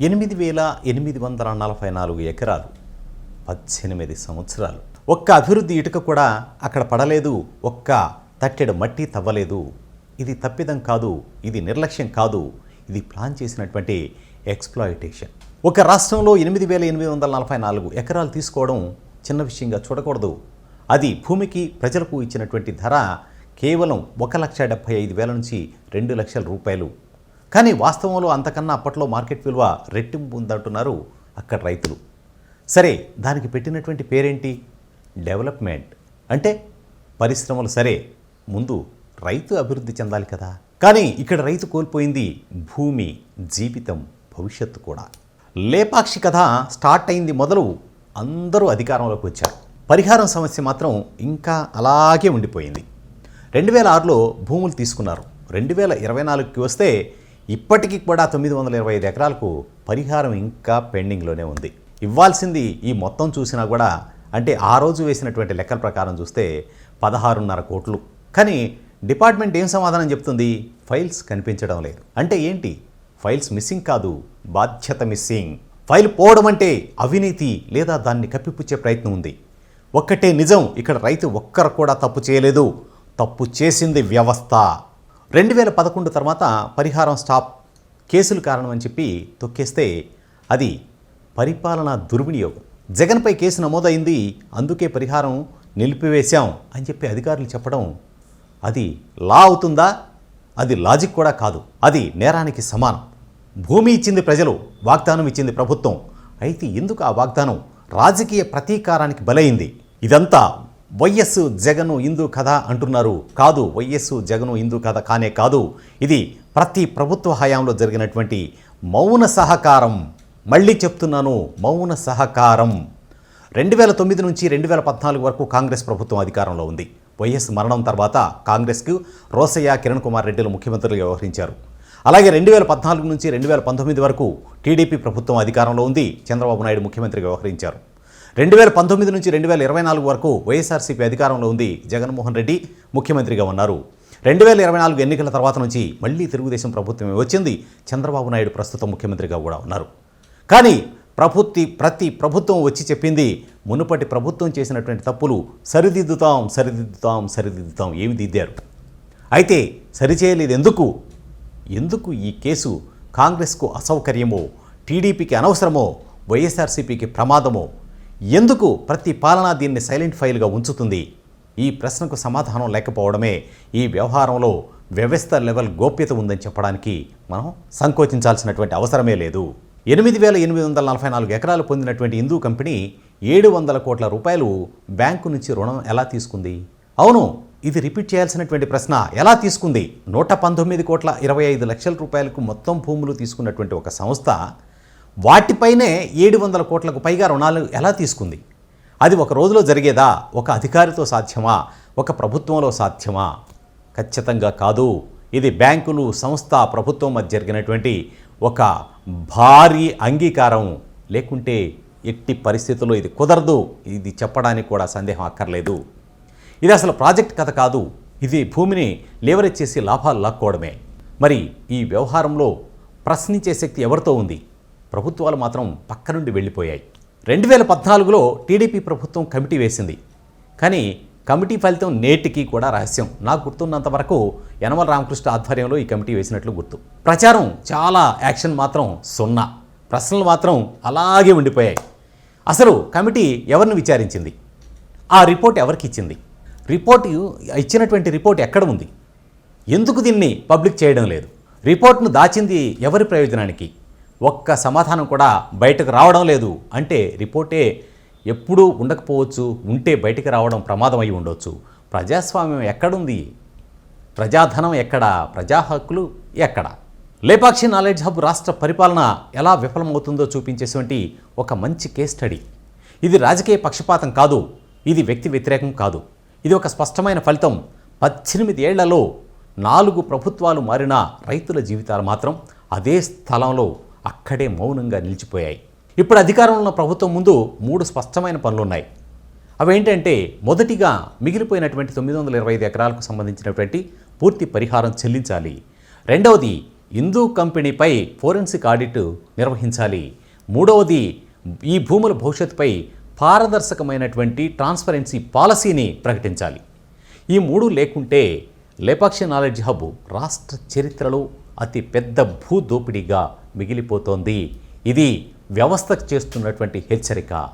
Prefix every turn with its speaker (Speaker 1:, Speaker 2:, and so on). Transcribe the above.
Speaker 1: ఎనిమిది వేల ఎనిమిది వందల నలభై నాలుగు ఎకరాలు. పద్దెనిమిది సంవత్సరాలు. ఒక్క అభివృద్ధి ఇటుక కూడా అక్కడ పడలేదు. ఒక్క తట్టెడు మట్టి తవ్వలేదు. ఇది తప్పిదం కాదు. ఇది నిర్లక్ష్యం కాదు. ఇది ప్లాన్ చేసినటువంటి ఎక్స్ప్లాయిటేషన్. ఒక రాష్ట్రంలో ఎనిమిది వేల ఎనిమిది వందల నలభై నాలుగు ఎకరాలు తీసుకోవడం చిన్న విషయంగా చూడకూడదు. అది భూమికి ప్రజలకు ఇచ్చినటువంటి ధర కేవలం ఒక లక్ష డెబ్భై ఐదు వేల నుంచి రెండు లక్షల రూపాయలు. కానీ వాస్తవంలో అంతకన్నా అప్పట్లో మార్కెట్ విలువ రెట్టింపు ఉందంటున్నారు అక్కడ రైతులు. సరే దానికి పెట్టినటువంటి పేరేంటి? డెవలప్మెంట్. అంటే పరిశ్రమలు సరే ముందు రైతు అభివృద్ధి చెందాలి కదా. కానీ ఇక్కడ రైతు కోల్పోయింది భూమి జీవితం భవిష్యత్తు కూడా. లేపాక్షి కథ స్టార్ట్ అయింది మొదలు అందరూ అధికారంలోకి వచ్చారు. పరిహారం సమస్య మాత్రం ఇంకా అలాగే ఉండిపోయింది. రెండు వేల ఆరులో భూములు తీసుకున్నారు. రెండు వేల ఇరవై నాలుగుకి వస్తే ఇప్పటికీ కూడా తొమ్మిది వందల ఇరవై ఐదు ఎకరాలకు పరిహారం ఇంకా పెండింగ్లోనే ఉంది. ఇవ్వాల్సింది ఈ మొత్తం చూసినా కూడా అంటే ఆ రోజు వేసినటువంటి లెక్కల ప్రకారం చూస్తే పదహారున్నర కోట్లు. కానీ డిపార్ట్మెంట్ ఏం సమాధానం చెప్తుంది? ఫైల్స్ కనిపించడం లేదు. అంటే ఏంటి? ఫైల్స్ మిస్సింగ్ కాదు బాధ్యత మిస్సింగ్. ఫైల్ పోవడం అంటే అవినీతి లేదా దాన్ని కప్పిపుచ్చే ప్రయత్నం ఉంది. ఒక్కటే నిజం ఇక్కడ రైతు ఒక్కరు కూడా తప్పు చేయలేదు. తప్పు చేసింది వ్యవస్థ. రెండు వేల పదకొండు తర్వాత పరిహారం స్టాప్ కేసులు కారణం అని చెప్పి తొక్కేస్తే అది పరిపాలనా దుర్వినియోగం. జగన్పై కేసు నమోదైంది అందుకే పరిహారం నిలిపివేశాం అని చెప్పి అధికారులు చెప్పడం అది లా అవుతుందా? అది లాజిక్ కూడా కాదు. అది నేరానికి సమానం. భూమి ఇచ్చింది ప్రజలు వాగ్దానం ఇచ్చింది ప్రభుత్వం. అయితే ఎందుకు ఆ వాగ్దానం? రాజకీయ ప్రతీకారానికి బలైంది. ఇదంతా వైఎస్ జగను హిందూ కథ అంటున్నారు. కాదు వైఎస్ జగను హిందూ కథ కానే కాదు. ఇది ప్రతి ప్రభుత్వ హయాంలో జరిగినటువంటి మౌన సహకారం. మళ్ళీ చెప్తున్నాను మౌన సహకారం. రెండు వేల తొమ్మిది నుంచి రెండు వేల పద్నాలుగు వరకు కాంగ్రెస్ ప్రభుత్వం అధికారంలో ఉంది. వైఎస్ మరణం తర్వాత కాంగ్రెస్కు రోసయ్య కిరణ్ కుమార్ రెడ్డిలు ముఖ్యమంత్రులుగా వ్యవహరించారు. అలాగే రెండు వేల పద్నాలుగు నుంచి రెండు వేల పంతొమ్మిది వరకు టీడీపీ ప్రభుత్వం అధికారంలో ఉంది. చంద్రబాబు నాయుడు ముఖ్యమంత్రిగా వ్యవహరించారు. రెండు వేల పంతొమ్మిది నుంచి రెండు వేల ఇరవై నాలుగు వరకు వైఎస్ఆర్సీపీ అధికారంలో ఉంది జగన్మోహన్ రెడ్డి ముఖ్యమంత్రిగా ఉన్నారు. రెండు వేల ఇరవై నాలుగు ఎన్నికల తర్వాత నుంచి మళ్ళీ తెలుగుదేశం ప్రభుత్వమే వచ్చింది. చంద్రబాబు నాయుడు ప్రస్తుతం ముఖ్యమంత్రిగా కూడా ఉన్నారు. కానీ ప్రభుత్వ ప్రతి ప్రభుత్వం వచ్చి చెప్పింది మునుపటి ప్రభుత్వం చేసినటువంటి తప్పులు సరిదిద్దుతాం సరిదిద్దుతాం సరిదిద్దుతాం ఏమి దిద్దారు? అయితే సరిచేయలేదు ఎందుకు? ఎందుకు ఈ కేసు కాంగ్రెస్కు అసౌకర్యమో టీడీపీకి అనవసరమో వైఎస్ఆర్సీపీకి ప్రమాదమో ఎందుకు ప్రతి పాలన దీన్ని సైలెంట్ ఫైల్గా ఉంచుతుంది? ఈ ప్రశ్నకు సమాధానం లేకపోవడమే ఈ వ్యవహారంలో వ్యవస్థ లెవెల్ గోప్యత ఉందని చెప్పడానికి మనం సంకోచించాల్సినటువంటి అవసరమే లేదు. ఎనిమిది వేల ఎనిమిది వందల నలభై నాలుగు ఎకరాలు పొందినటువంటి హిందూ కంపెనీ ఏడు వందల కోట్ల రూపాయలు బ్యాంకు నుంచి రుణం ఎలా తీసుకుంది? అవును ఇది రిపీట్ చేయాల్సినటువంటి ప్రశ్న ఎలా తీసుకుంది? నూట పంతొమ్మిది కోట్ల ఇరవై ఐదు లక్షల రూపాయలకు మొత్తం భూములు తీసుకున్నటువంటి ఒక సంస్థ వాటిపైనే ఏడు వందల కోట్లకు పైగా రుణాలు ఎలా తీసుకుంది? అది ఒక రోజులో జరిగేదా? ఒక అధికారితో సాధ్యమా? ఒక ప్రభుత్వంలో సాధ్యమా? ఖచ్చితంగా కాదు. ఇది బ్యాంకులు సంస్థ ప్రభుత్వం మధ్య జరిగినటువంటి ఒక భారీ అంగీకారం. లేకుంటే ఎట్టి పరిస్థితుల్లో ఇది కుదరదు. ఇది చెప్పడానికి కూడా సందేహం అక్కర్లేదు. ఇది అసలు ప్రాజెక్ట్ కథ కాదు. ఇది భూమిని లేవరేజ్ చేసి లాభాలు లాక్కోవడమే. మరి ఈ వ్యవహారంలో ప్రశ్నించే శక్తి ఎవరితో ఉంది? ప్రభుత్వాలు మాత్రం పక్క నుండి వెళ్ళిపోయాయి. రెండు వేల పద్నాలుగులో టీడీపీ ప్రభుత్వం కమిటీ వేసింది. కానీ కమిటీ ఫలితం నేటికి కూడా రహస్యం. నాకు గుర్తున్నంత వరకు యనమల రామకృష్ణ ఆధ్వర్యంలో ఈ కమిటీ వేసినట్లు గుర్తు. ప్రచారం చాలా యాక్షన్ మాత్రం సున్నా. ప్రశ్నలు మాత్రం అలాగే ఉండిపోయాయి. అసలు కమిటీ ఎవరిని విచారించింది? ఆ రిపోర్ట్ ఎవరికి ఇచ్చింది? రిపోర్ట్ ఇచ్చినటువంటి రిపోర్ట్ ఎక్కడ ఉంది? ఎందుకు దీన్ని పబ్లిక్ చేయడం లేదు? రిపోర్ట్ను దాచింది ఎవరి ప్రయోజనానికి? ఒక్క సమాధానం కూడా బయటకు రావడం లేదు అంటే రిపోర్టే ఎప్పుడూ ఉండకపోవచ్చు ఉంటే బయటికి రావడం ప్రమాదం అయి ఉండొచ్చు. ప్రజాస్వామ్యం ఎక్కడుంది? ప్రజాధనం ఎక్కడ? ప్రజా హక్కులు ఎక్కడ? లేపాక్షి నాలెడ్జ్ హబ్ రాష్ట్ర పరిపాలన ఎలా విఫలమవుతుందో చూపించేటువంటి ఒక మంచి కేస్ స్టడీ. ఇది రాజకీయ పక్షపాతం కాదు ఇది వ్యక్తి వ్యతిరేకం కాదు. ఇది ఒక స్పష్టమైన ఫలితం. పద్దెనిమిది ఏళ్ళలో నాలుగు ప్రభుత్వాలు మారిన రైతుల జీవితాలు మాత్రం అదే స్థలంలో అక్కడే మౌనంగా నిలిచిపోయాయి. ఇప్పుడు అధికారంలో ఉన్న ప్రభుత్వం ముందు మూడు స్పష్టమైన పనులున్నాయి. అవేంటంటే మొదటిగా మిగిలిపోయినటువంటి తొమ్మిది వందల ఇరవై ఐదు ఎకరాలకు సంబంధించినటువంటి పూర్తి పరిహారం చెల్లించాలి. రెండవది హిందూ కంపెనీపై ఫోరెన్సిక్ ఆడిట్ నిర్వహించాలి. మూడవది ఈ భూముల భవిష్యత్తుపై పారదర్శకమైనటువంటి ట్రాన్స్పరెన్సీ పాలసీని ప్రకటించాలి. ఈ మూడు లేకుంటే లేపాక్షి నాలెడ్జ్ హబ్ రాష్ట్ర చరిత్రలో అతి పెద్ద భూ దోపిడీగా మిగిలిపోతోంది. ఇది వ్యవస్థకు చేస్తున్నటువంటి హెచ్చరిక.